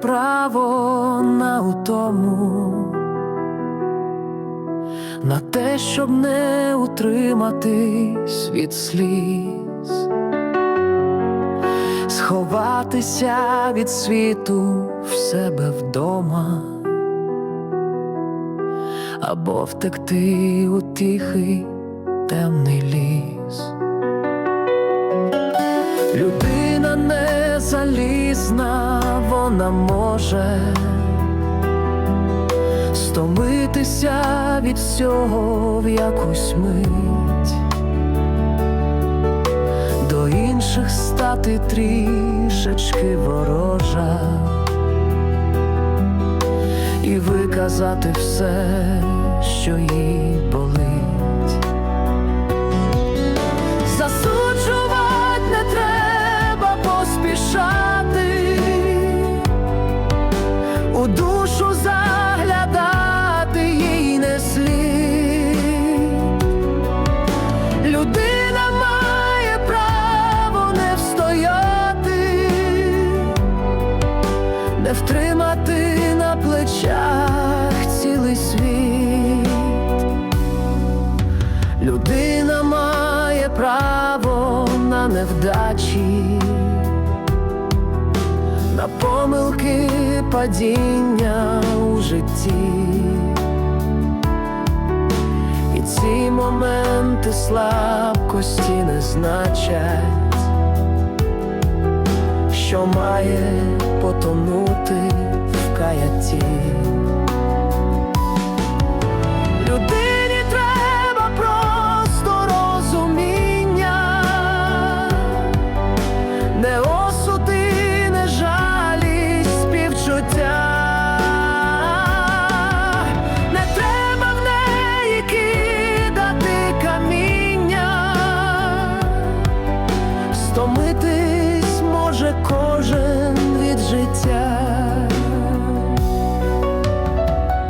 право на утому, на те, щоб не утриматись від сліз, сховатися від світу в себе вдома, або втекти у тихий темний ліс. Людина не залізна вона може стомитися від всього в якусь мить, до інших стати трішечки ворожа і виказати все, що їй не втримати на плечах цілий світ. Людина має право на невдачі, на помилки падіння у житті. І ці моменти слабкості не значать, що має потонути в каятті.